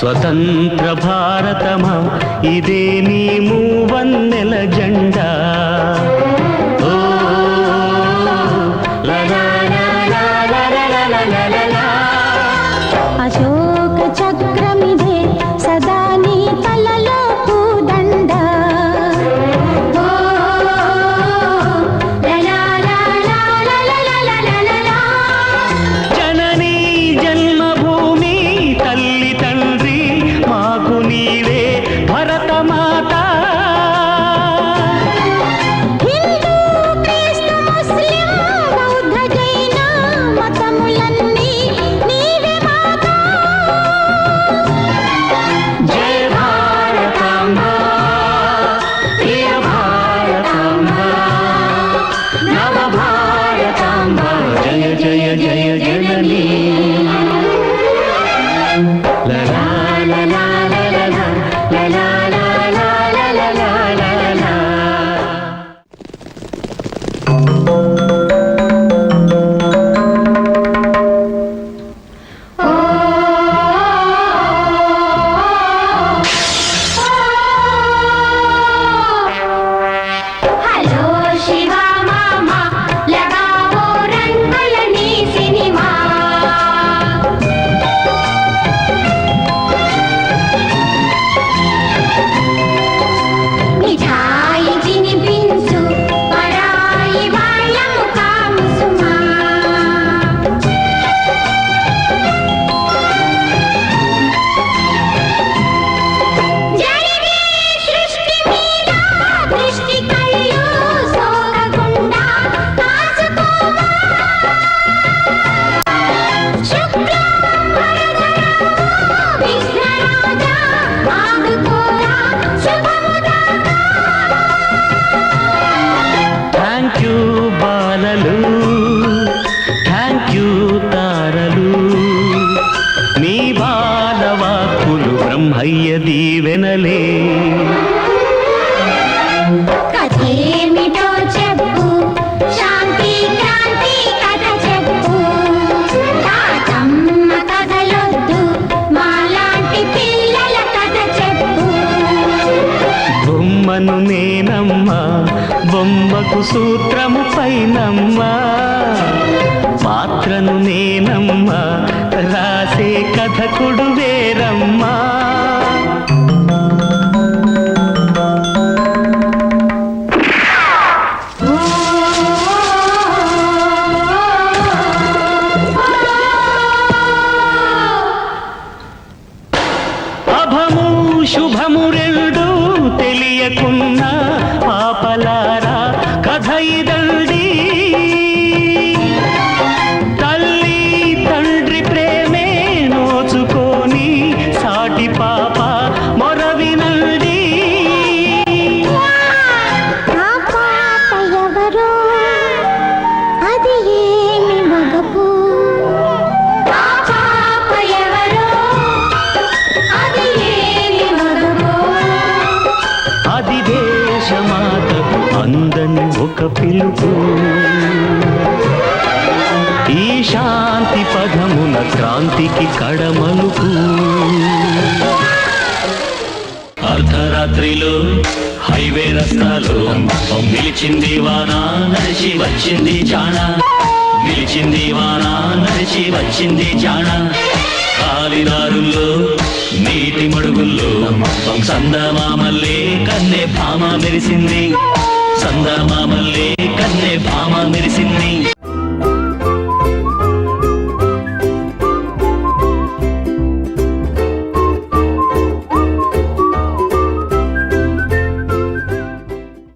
స్వతంత్ర భారతమా? ఇదే నీ మూవన్నెల జెండా la la బ్రహ్మయ్య దీవెనలే కథేమిటో చెప్పు? శాంతి క్రాంతి కథ చెప్పు. తాతమ్మ కథలొద్దు మాలాంటి పిల్లల కథ చెప్పు. బొమ్మను నేనమ్మా బొమ్మకు సూత్రము పైనమ్మా. పాత్రను నేనమ్మా రాసే కథకుడు వేరమ్మా. తెలియకున్నా పాపలారా ఒక పిలుపు. ఈ శాంతి పదమున క్రాంతికి కడమలుపు. అర్ధరాత్రిలో హైవే రస్తాలో నిలిచింది వాన నడిచి వచ్చింది చానా నిలిచింది వాన నడిచి వచ్చింది చానా కాలిదారుల్లో నీటి మడుగుల్లో సందమామల్లే కన్నె భామ మెరిసింది. సందమామల్లే కన్నె భామ మెరిసింది.